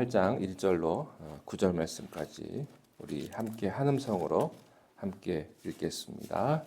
잠언 8장 1절로 9절 말씀까지 우리 함께 한음성으로 함께 읽겠습니다.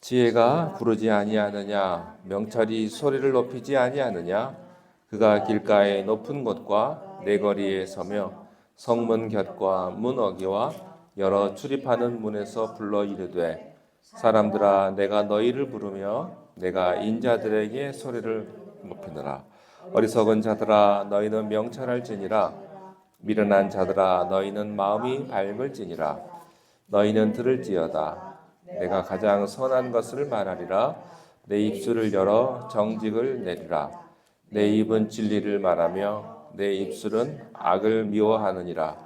지혜가 부르지 아니하느냐 명철이 소리를 높이지 아니하느냐 그가 길가의 높은 곳과 내거리에 서며 성문 곁과 문 어귀와 여러 출입하는 문에서 불러 이르되 사람들아 내가 너희를 부르며 내가 인자들에게 소리를 높이느라 어리석은 자들아 너희는 명철할지니라. 미련한 자들아 너희는 마음이 밝을지니라. 너희는 들을지어다. 내가 가장 선한 것을 말하리라. 내 입술을 열어 정직을 내리라. 내 입은 진리를 말하며 내 입술은 악을 미워하느니라.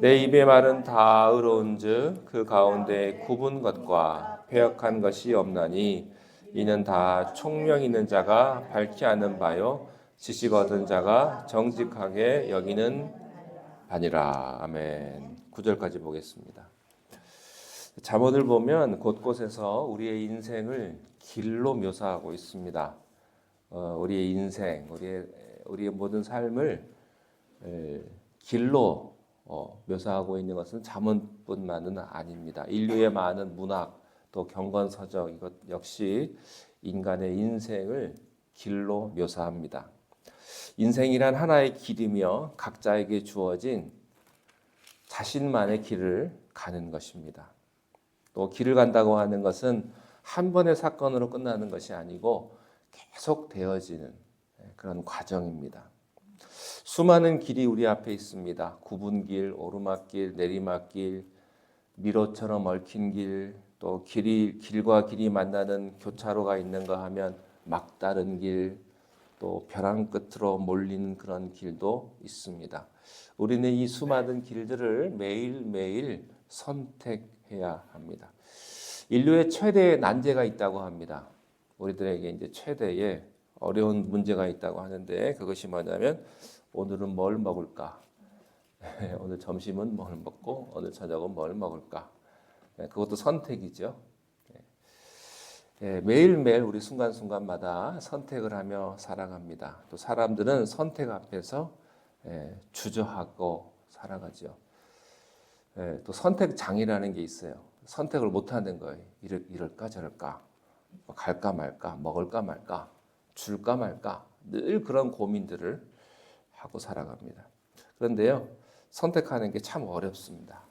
내 입의 말은 다 의로운즉 그 가운데 굽은 것과 패역한 것이 없나니 이는 다 총명 있는 자가 밝히 아는 바요 지식 얻은 자가 정직하게 여기는 바니라 아멘 9절까지 보겠습니다. 잠언을 보면 곳곳에서 우리의 인생을 길로 묘사하고 있습니다. 어, 우리의 인생, 우리의 우리의 모든 삶을 에, 길로 어, 묘사하고 있는 것은 잠언뿐만은 아닙니다. 인류의 많은 문학 또 경건서적 이것 역시 인간의 인생을 길로 묘사합니다. 인생이란 하나의 길이며 각자에게 주어진 자신만의 길을 가는 것입니다. 또 길을 간다고 하는 것은 한 번의 사건으로 끝나는 것이 아니고 계속 되어지는 그런 과정입니다. 수많은 길이 우리 앞에 있습니다. 굽은 길, 오르막길, 내리막길, 미로처럼 얽힌 길, 또 길이 길과 길이 만나는 교차로가 있는가 하면 막다른 길, 또 벼랑 끝으로 몰리는 그런 길도 있습니다. 우리는 이 수많은 길들을 매일매일 선택해야 합니다. 인류의 최대의 난제가 있다고 합니다. 우리들에게 이제 최대의 어려운 문제가 있다고 하는데 그것이 뭐냐면 오늘은 뭘 먹을까? 오늘 점심은 뭘 먹고 오늘 저녁은 뭘 먹을까? 그것도 선택이죠. 예, 매일매일 우리 순간순간마다 선택을 하며 살아갑니다. 또 사람들은 선택 앞에서 예, 주저하고 살아가죠. 예, 또 선택장이라는 게 있어요. 선택을 못하는 거예요. 이럴, 이럴까 저럴까 뭐 갈까 말까 먹을까 말까 줄까 말까 늘 그런 고민들을 하고 살아갑니다. 그런데요 선택하는 게 참 어렵습니다.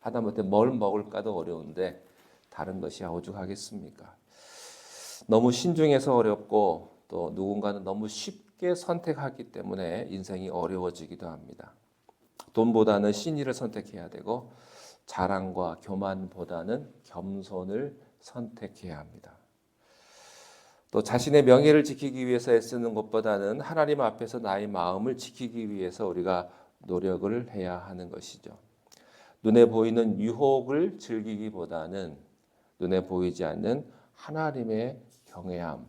하다못해 뭘 먹을까도 어려운데 다른 것이 오죽하겠습니까? 너무 신중해서 어렵고 또 누군가는 너무 쉽게 선택하기 때문에 인생이 어려워지기도 합니다. 돈보다는 신의를 선택해야 되고 자랑과 교만보다는 겸손을 선택해야 합니다. 또 자신의 명예를 지키기 위해서 애쓰는 것보다는 하나님 앞에서 나의 마음을 지키기 위해서 우리가 노력을 해야 하는 것이죠. 눈에 보이는 유혹을 즐기기보다는 눈에 보이지 않는 하나님의 경외함,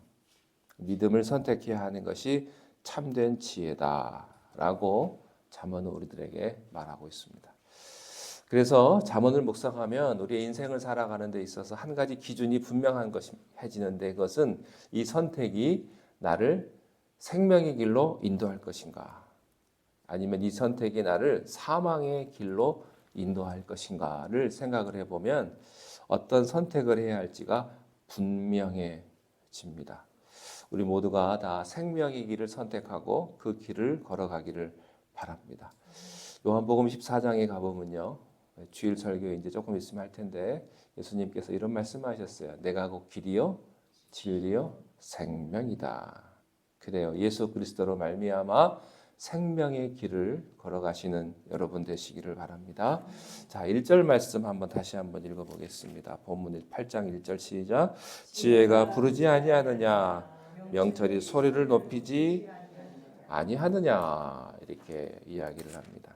믿음을 선택해야 하는 것이 참된 지혜다라고 잠언은 우리들에게 말하고 있습니다. 그래서 잠언을 묵상하면 우리의 인생을 살아가는 데 있어서 한 가지 기준이 분명한 것이 해지는데 그것은 이 선택이 나를 생명의 길로 인도할 것인가 아니면 이 선택이 나를 사망의 길로 인도할 것인가를 생각을 해보면 어떤 선택을 해야 할지가 분명해집니다. 우리 모두가 다 생명의 길을 선택하고 그 길을 걸어가기를 바랍니다. 요한복음 14장에 가보면요. 주일 설교 이제 조금 있으면 할 텐데 예수님께서 이런 말씀하셨어요. 내가 곧 길이요 진리요 생명이다. 그래요. 예수 그리스도로 말미암아 생명의 길을 걸어가시는 여러분 되시기를 바랍니다. 자, 1절 말씀 한번 다시 한번 읽어 보겠습니다. 본문 8장 1절 시작. 지혜가 부르지 아니하느냐 명철이 소리를 높이지 아니하느냐 이렇게 이야기를 합니다.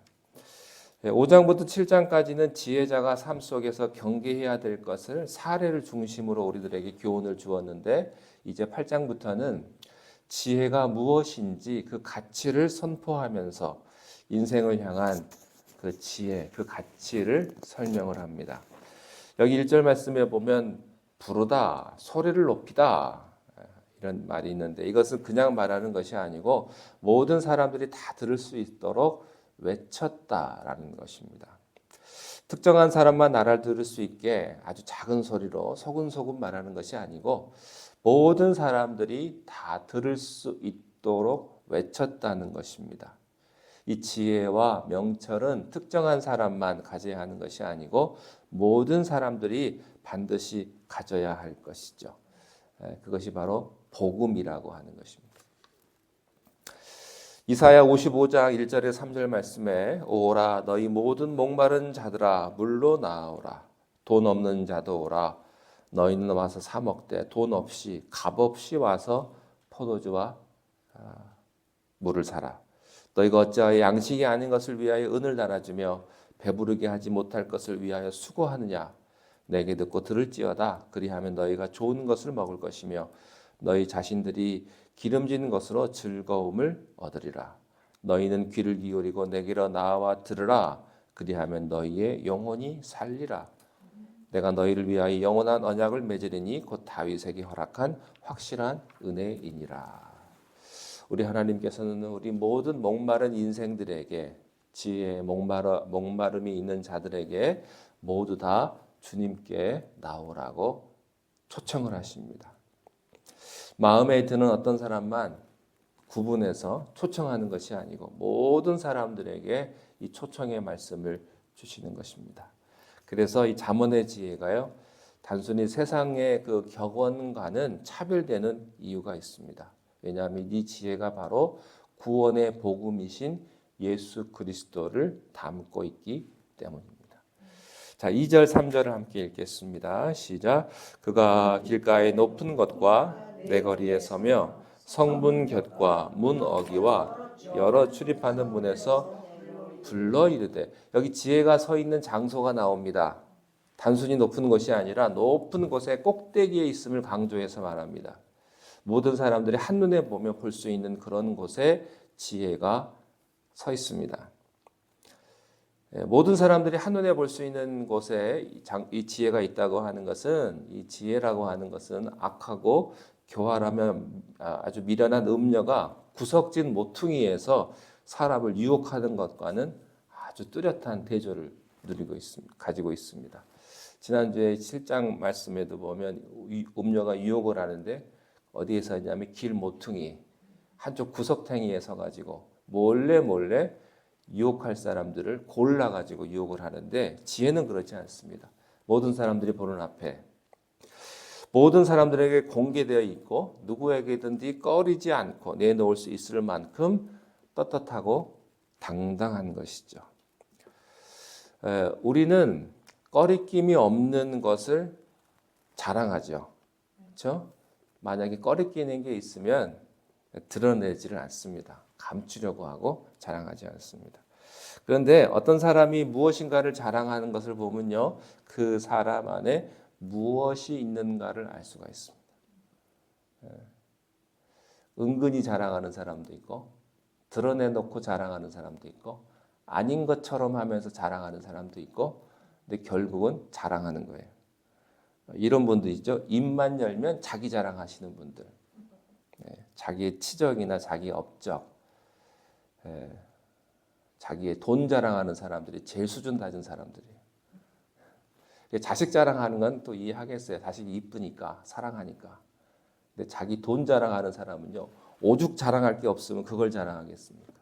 5장부터 7장까지는 지혜자가 삶 속에서 경계해야 될 것을 사례를 중심으로 우리들에게 교훈을 주었는데 이제 8장부터는 지혜가 무엇인지 그 가치를 선포하면서 인생을 향한 그 지혜, 그 가치를 설명을 합니다. 여기 1절 말씀에 보면 부르다, 소리를 높이다 이런 말이 있는데 이것은 그냥 말하는 것이 아니고 모든 사람들이 다 들을 수 있도록 외쳤다라는 것입니다. 특정한 사람만 나를 들을 수 있게 아주 작은 소리로 소근소근 말하는 것이 아니고 모든 사람들이 다 들을 수 있도록 외쳤다는 것입니다. 이 지혜와 명철은 특정한 사람만 가져야 하는 것이 아니고 모든 사람들이 반드시 가져야 할 것이죠. 에, 그것이 바로 복음이라고 하는 것입니다. 이사야 55장 1절에 3절 말씀에 오라 너희 모든 목마른 자들아 물로 나오라 돈 없는 자도 오라 너희는 와서 사 먹되 돈 없이 값 없이 와서 포도주와 아, 물을 사라. 너희가 어찌하여 양식이 아닌 것을 위하여 은을 달아주며 배부르게 하지 못할 것을 위하여 수고하느냐? 내게 듣고 들을지어다. 그리하면 너희가 좋은 것을 먹을 것이며 너희 자신들이 기름진 것으로 즐거움을 얻으리라. 너희는 귀를 기울이고 내게로 나와 들으라. 그리하면 너희의 영혼이 살리라 내가 너희를 위하여 영원한 언약을 맺으리니 곧 다윗에게 허락한 확실한 은혜이니라 우리 하나님께서는 우리 모든 목마른 인생들에게 지혜의 목마르, 목마름이 있는 자들에게 모두 다 주님께 나오라고 초청을 하십니다. 마음에 드는 어떤 사람만 구분해서 초청하는 것이 아니고 모든 사람들에게 이 초청의 말씀을 주시는 것입니다. 그래서 이 잠언의 지혜가요. 단순히 세상의 그 격언과는 차별되는 이유가 있습니다. 왜냐하면 이 지혜가 바로 구원의 복음이신 예수 그리스도를 담고 있기 때문입니다. 자, 2절 3절을 함께 읽겠습니다. 시작. 그가 길가의 높은 것과 내 거리에 서며 성문 곁과 문 어기와 여러 출입하는 문에서 불러 이르되 여기 지혜가 서 있는 장소가 나옵니다. 단순히 높은 곳이 아니라 높은 곳의 꼭대기에 있음을 강조해서 말합니다. 모든 사람들이 한눈에 보며 볼 수 있는 그런 곳에 지혜가 서 있습니다. 예, 모든 사람들이 한눈에 볼 수 있는 곳에 이 지혜가 있다고 하는 것은 이 지혜라고 하는 것은 악하고 교활하면 아주 미련한 음녀가 구석진 모퉁이에서 사람을 유혹하는 것과는 아주 뚜렷한 대조를 누리고 있습니다. 가지고 있습니다. 지난주에 7장 말씀에도 보면 음녀가 유혹을 하는데 어디에서 하냐면 길 모퉁이 한쪽 구석탱이에 서 가지고 몰래 몰래 유혹할 사람들을 골라 가지고 유혹을 하는데 지혜는 그렇지 않습니다. 모든 사람들이 보는 앞에 모든 사람들에게 공개되어 있고 누구에게든지 꺼리지 않고 내놓을 수 있을 만큼 떳떳하고 당당한 것이죠. 우리는 꺼리낌이 없는 것을 자랑하죠. 그렇죠? 만약에 꺼리끼는 게 있으면 드러내지를 않습니다. 감추려고 하고 자랑하지 않습니다. 그런데 어떤 사람이 무엇인가를 자랑하는 것을 보면요. 그 사람 안에 무엇이 있는가를 알 수가 있습니다. 예. 은근히 자랑하는 사람도 있고, 드러내놓고 자랑하는 사람도 있고, 아닌 것처럼 하면서 자랑하는 사람도 있고, 근데 결국은 자랑하는 거예요. 이런 분들 있죠. 입만 열면 자기 자랑하시는 분들. 네, 자기의 치적이나 자기 업적, 네, 자기의 돈 자랑하는 사람들이 제일 수준 낮은 사람들이에요. 자식 자랑하는 건 또 이해하겠어요. 자식이 이쁘니까, 사랑하니까. 근데 자기 돈 자랑하는 사람은요, 오죽 자랑할 게 없으면 그걸 자랑하겠습니까?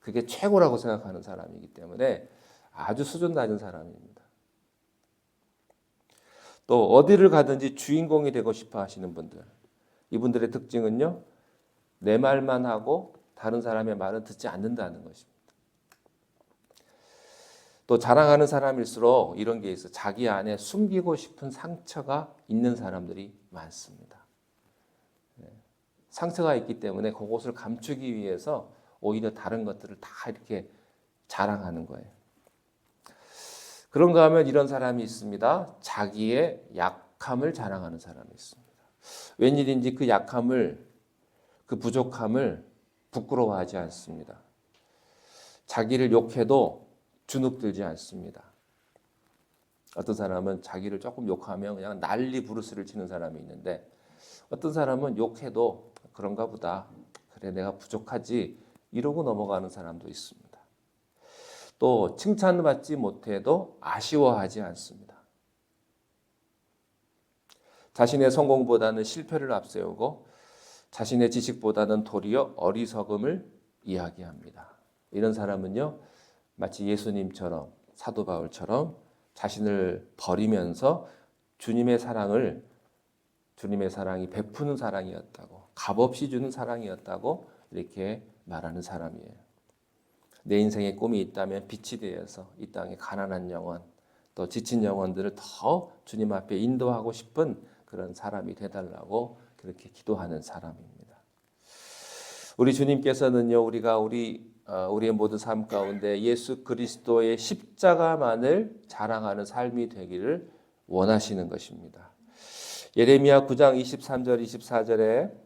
그게 최고라고 생각하는 사람이기 때문에 아주 수준 낮은 사람입니다. 또 어디를 가든지 주인공이 되고 싶어 하시는 분들. 이분들의 특징은요. 내 말만 하고 다른 사람의 말은 듣지 않는다는 것입니다. 또 자랑하는 사람일수록 이런 게 있어. 자기 안에 숨기고 싶은 상처가 있는 사람들이 많습니다. 네. 상처가 있기 때문에 그것을 감추기 위해서 오히려 다른 것들을 다 이렇게 자랑하는 거예요. 그런가 하면 이런 사람이 있습니다. 자기의 약함을 자랑하는 사람이 있습니다. 웬일인지 그 약함을, 그 부족함을 부끄러워하지 않습니다. 자기를 욕해도 주눅들지 않습니다. 어떤 사람은 자기를 조금 욕하면 그냥 난리 부르스를 치는 사람이 있는데 어떤 사람은 욕해도 그런가 보다. 그래 내가 부족하지 이러고 넘어가는 사람도 있습니다. 또 칭찬받지 못해도 아쉬워하지 않습니다. 자신의 성공보다는 실패를 앞세우고 자신의 지식보다는 도리어 어리석음을 이야기합니다. 이런 사람은요, 마치 예수님처럼 사도 바울처럼 자신을 버리면서 주님의 사랑을 주님의 사랑이 베푸는 사랑이었다고 값없이 주는 사랑이었다고 이렇게 말하는 사람이에요. 내 인생에 꿈이 있다면 빛이 되어서 이 땅에 가난한 영혼 또 지친 영혼들을 더 주님 앞에 인도하고 싶은 그런 사람이 되달라고 그렇게 기도하는 사람입니다. 우리 주님께서는요 우리가 우리 어, 우리의 모든 삶 가운데 예수 그리스도의 십자가만을 자랑하는 삶이 되기를 원하시는 것입니다. 예레미야 9장 23절 24절에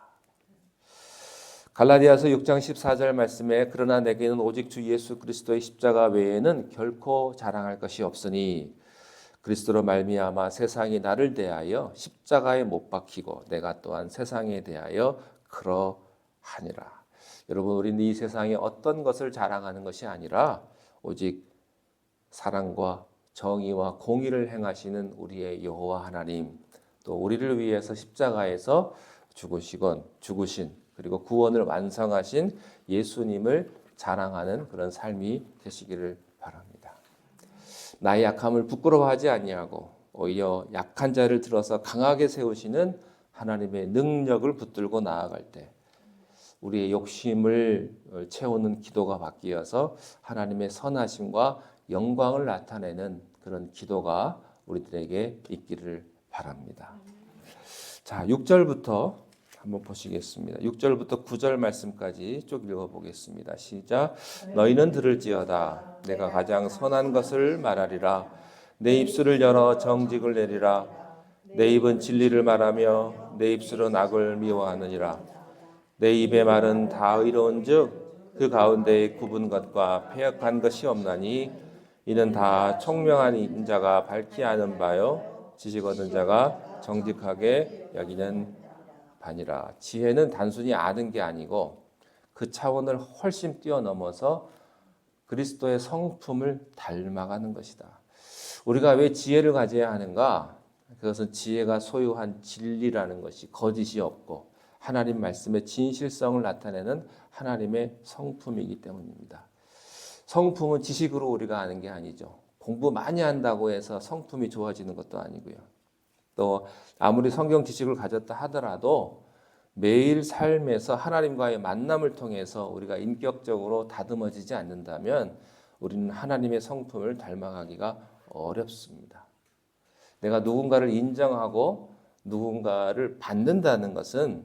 갈라디아서 6장 14절 말씀에 그러나 내게는 오직 주 예수 그리스도의 십자가 외에는 결코 자랑할 것이 없으니 그리스도로 말미암아 세상이 나를 대하여 십자가에 못 박히고 내가 또한 세상에 대하여 그러하니라. 여러분 우리는 이 세상에 어떤 것을 자랑하는 것이 아니라 오직 사랑과 정의와 공의를 행하시는 우리의 여호와 하나님 또 우리를 위해서 십자가에서 죽으시건 죽으신 그리고 구원을 완성하신 예수님을 자랑하는 그런 삶이 되시기를 바랍니다. 나의 약함을 부끄러워하지 아니하고 오히려 약한 자를 들어서 강하게 세우시는 하나님의 능력을 붙들고 나아갈 때 우리의 욕심을 채우는 기도가 바뀌어서 하나님의 선하심과 영광을 나타내는 그런 기도가 우리들에게 있기를 바랍니다. 자, 6절부터 한번 보시겠습니다. 6절부터 9절 말씀까지 쭉 읽어 보겠습니다. 시작. 너희는 들을지어다 내가 가장 선한 것을 말하리라 내 입술을 열어 정직을 내리라 내 입은 진리를 말하며 내 입술은 악을 미워하느니라 내 입의 말은 다 의로운 즉 그 가운데에 굽은 것과 폐역한 것이 없나니 이는 다 총명한 인자가 밝히 아는 바요 지식 얻은 자가 정직하게 여기는 바니라 지혜는 단순히 아는 게 아니고 그 차원을 훨씬 뛰어넘어서 그리스도의 성품을 닮아가는 것이다. 우리가 왜 지혜를 가져야 하는가? 그것은 지혜가 소유한 진리라는 것이 거짓이 없고 하나님 말씀의 진실성을 나타내는 하나님의 성품이기 때문입니다. 성품은 지식으로 우리가 아는 게 아니죠. 공부 많이 한다고 해서 성품이 좋아지는 것도 아니고요. 또 아무리 성경 지식을 가졌다 하더라도 매일 삶에서 하나님과의 만남을 통해서 우리가 인격적으로 다듬어지지 않는다면 우리는 하나님의 성품을 닮아가기가 어렵습니다. 내가 누군가를 인정하고 누군가를 받는다는 것은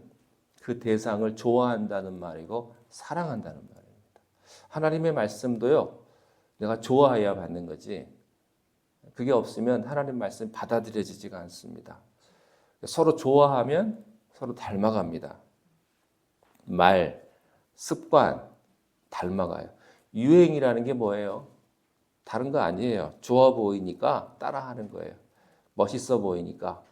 그 대상을 좋아한다는 말이고 사랑한다는 말입니다. 하나님의 말씀도요. 내가 좋아해야 받는 거지. 그게 없으면 하나님 말씀 받아들여지지가 않습니다. 서로 좋아하면 서로 닮아갑니다. 말, 습관 닮아가요. 유행이라는 게 뭐예요? 다른 거 아니에요. 좋아 보이니까 따라하는 거예요. 멋있어 보이니까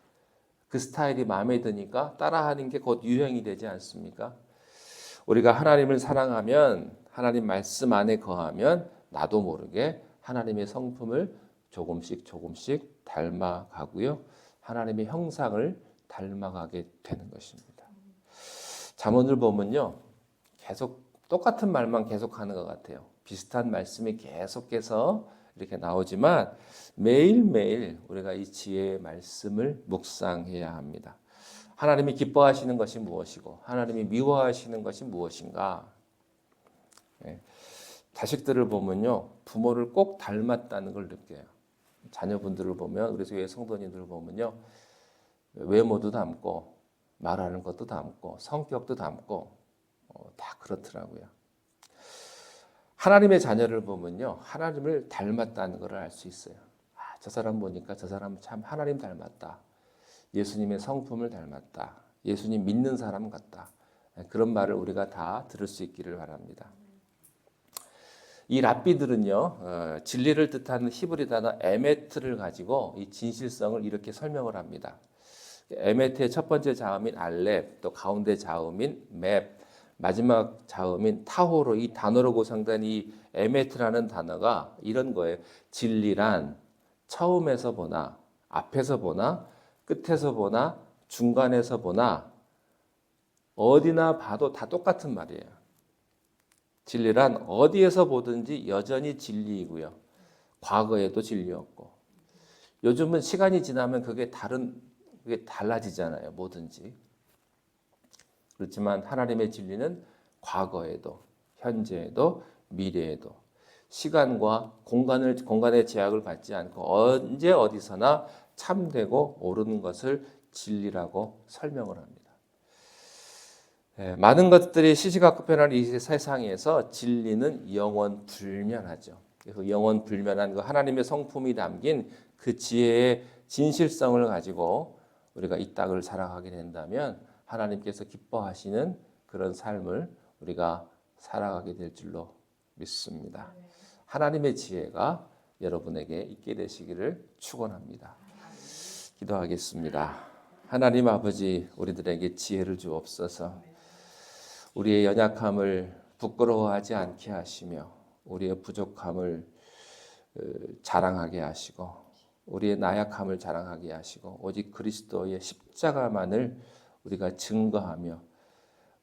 그 스타일이 마음에 드니까 따라하는 게 곧 유행이 되지 않습니까? 우리가 하나님을 사랑하면 하나님 말씀 안에 거하면 나도 모르게 하나님의 성품을 조금씩 조금씩 닮아가고요. 하나님의 형상을 닮아가게 되는 것입니다. 잠언을 보면요. 계속 똑같은 말만 계속하는 것 같아요. 비슷한 말씀이 계속해서 이렇게 나오지만 매일매일 우리가 이 지혜의 말씀을 묵상해야 합니다. 하나님이 기뻐하시는 것이 무엇이고 하나님이 미워하시는 것이 무엇인가? 네. 자식들을 보면요 부모를 꼭 닮았다는 걸 느껴요. 자녀분들을 보면 우리 교회 성도님들을 보면요 외모도 닮고 말하는 것도 담고 성격도 담고 어, 다 그렇더라고요. 하나님의 자녀를 보면요, 하나님을 닮았다는 것을 알 수 있어요. 아, 저 사람 보니까 저 사람 참 하나님 닮았다. 예수님의 성품을 닮았다. 예수님 믿는 사람 같다. 네, 그런 말을 우리가 다 들을 수 있기를 바랍니다. 이 랍비들은요 어, 진리를 뜻하는 히브리 단어 에메트를 가지고 이 진실성을 이렇게 설명을 합니다. 에메트의 첫 번째 자음인 알렙, 또 가운데 자음인 맵, 마지막 자음인 타호로 이 단어로 구성된 이 에메트라는 단어가 이런 거예요. 진리란 처음에서 보나 앞에서 보나 끝에서 보나 중간에서 보나 어디나 봐도 다 똑같은 말이에요. 진리란 어디에서 보든지 여전히 진리이고요. 과거에도 진리였고. 요즘은 시간이 지나면 그게 다른 그게 달라지잖아요. 뭐든지. 그렇지만 하나님의 진리는 과거에도 현재에도 미래에도 시간과 공간을 공간의 제약을 받지 않고 언제 어디서나 참되고 옳은 것을 진리라고 설명을 합니다. 예, 많은 것들이 시시각각 변하는 이 세상에서 진리는 영원 불면하죠. 그 영원 불면한 그 하나님의 성품이 담긴 그 지혜의 진실성을 가지고 우리가 이 땅을 살아가게 된다면 하나님께서 기뻐하시는 그런 삶을 우리가 살아가게 될 줄로 믿습니다. 하나님의 지혜가 여러분에게 있게 되시기를 축원합니다. 기도하겠습니다. 하나님 아버지 우리들에게 지혜를 주옵소서. 우리의 연약함을 부끄러워하지 않게 하시며 우리의 부족함을 어, 자랑하게 하시고 우리의 나약함을 자랑하게 하시고 오직 그리스도의 십자가만을 우리가 증거하며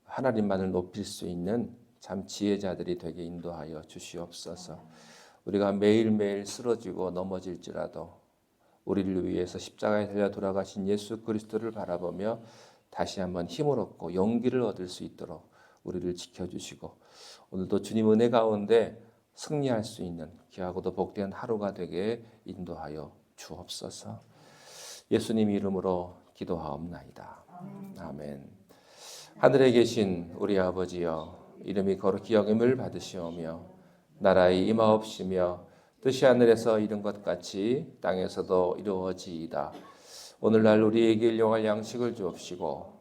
하나님만을 높일 수 있는 참 지혜자들이 되게 인도하여 주시옵소서. 우리가 매일매일 쓰러지고 넘어질지라도 우리를 위해서 십자가에 달려 돌아가신 예수 그리스도를 바라보며 다시 한번 힘을 얻고 용기를 얻을 수 있도록 우리를 지켜주시고 오늘도 주님 은혜 가운데 승리할 수 있는 귀하고도 복된 하루가 되게 인도하여 주옵소서. 예수님 이름으로 기도하옵나이다. 아멘. 하늘에 계신 우리 아버지여 이름이 거룩히 여김을 받으시오며 나라의 임하옵시며 뜻이 하늘에서 이룬 것 같이 땅에서도 이루어지이다. 오늘날 우리에게 일용할 양식을 주옵시고